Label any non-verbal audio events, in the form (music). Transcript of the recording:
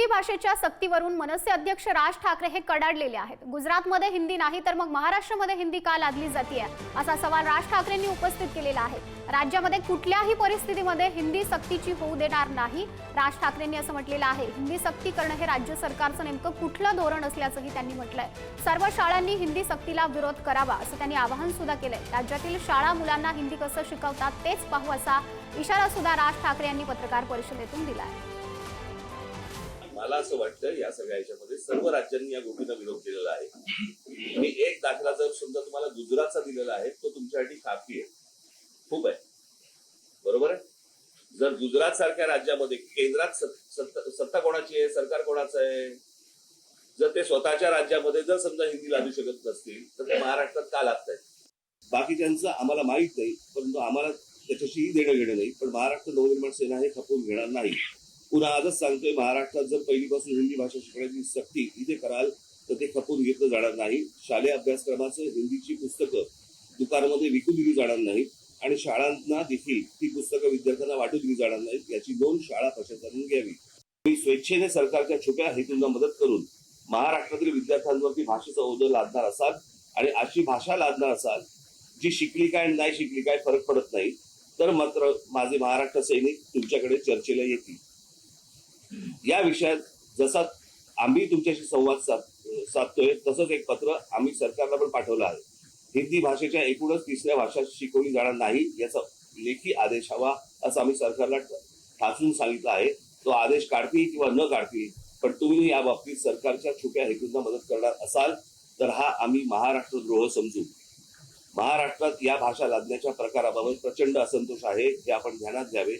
हिंदी भाषेच्या सक्तीवरून मनसे अध्यक्ष राज ठाकरे हे कडाडलेले आहेत. गुजरातमध्ये हिंदी नाही तर मग महाराष्ट्रामध्ये हिंदी का लादली जाते असा सवाल राज ठाकरेंनी उपस्थित केलेला आहे. राज्यामध्ये कुठल्याही परिस्थितीमध्ये हिंदी सक्तीची होऊ देणार नाही राज ठाकरेंनी असं म्हटलेलं आहे. हिंदी सक्ती करणं हे राज्य सरकारचं नेमकं कुठलं धोरण असल्याचंही त्यांनी म्हटलंय. सर्व शाळांनी हिंदी सक्तीला विरोध करावा असं त्यांनी आवाहन सुद्धा केलंय. राज्यातील शाळा मुलांना हिंदी कसं शिकवतात तेच पाहू असा इशारा सुद्धा राज ठाकरे यांनी पत्रकार परिषदेतून दिलाय. मला असं वाटतं या सगळ्या याच्यामध्ये सर्व राज्यांनी या गोष्टीचा विरोध केलेला आहे. (laughs) आणि एक दाखला जर समजा तुम्हाला गुजरातचा दिलेला आहे तो तुमच्यासाठी काफी आहे. खूप आहे. बरोबर आहे? जर गुजरात सारख्या राज्यामध्ये केंद्रात सत- सत्ता कोणाची आहे सरकार कोणाचं आहे? जर ते स्वतःच्या राज्यामध्ये जर समजा हिंदी लादू शकत नसतील तर ते महाराष्ट्रात का लागत आहेत बाकीच्यांचं आम्हाला माहीत नाही परंतु आम्हाला त्याच्याशीही देणं घेणं नाही पण महाराष्ट्र नवनिर्माण सेना हे खपवून घेणार नाही. पुन्हा आजच सांगतोय महाराष्ट्रात जर पहिलीपासून हिंदी भाषा शिकण्याची सक्ती इथे कराल तर ते खपून घेतलं जाणार नाही. शालेय अभ्यासक्रमाचं हिंदीची पुस्तकं दुकानामध्ये विकू दिली जाणार नाहीत आणि शाळांना देखील ती पुस्तकं विद्यार्थ्यांना वाटू दिली जाणार नाहीत याची नोंद शाळा प्रशासनाने घ्यावी. तुम्ही स्वेच्छेने सरकारच्या छुप्या हेतूंना मदत करून महाराष्ट्रातील विद्यार्थ्यांवरती भाषेचं ओझं लादणार असाल आणि अशी भाषा लादणार असाल जी शिकली काय आणि नाही शिकली काय फरक पडत नाही तर मात्र माझे महाराष्ट्र सैनिक तुमच्याकडे चर्चेला येतील. या विषयात जसा आम्ही तुमच्याशी संवाद साध साधतोय तसंच एक पत्र आम्ही सरकारला पण पाठवलं आहे. हिंदी भाषेच्या एकूणच तिसऱ्या भाषा शिकवली जाणार नाही याचा लेखी आदेश हवा असं आम्ही सरकारला ठासून सांगितलं आहे. तो आदेश काढतील किंवा न काढतील पण तुम्ही या बाबतीत सरकारच्या छुप्या हेतूंना मदत करणार असाल तर हा आम्ही महाराष्ट्र द्रोह समजू. महाराष्ट्रात या भाषा लादण्याच्या प्रकाराबाबत प्रचंड असंतोष आहे हे आपण ध्यानात घ्यावे.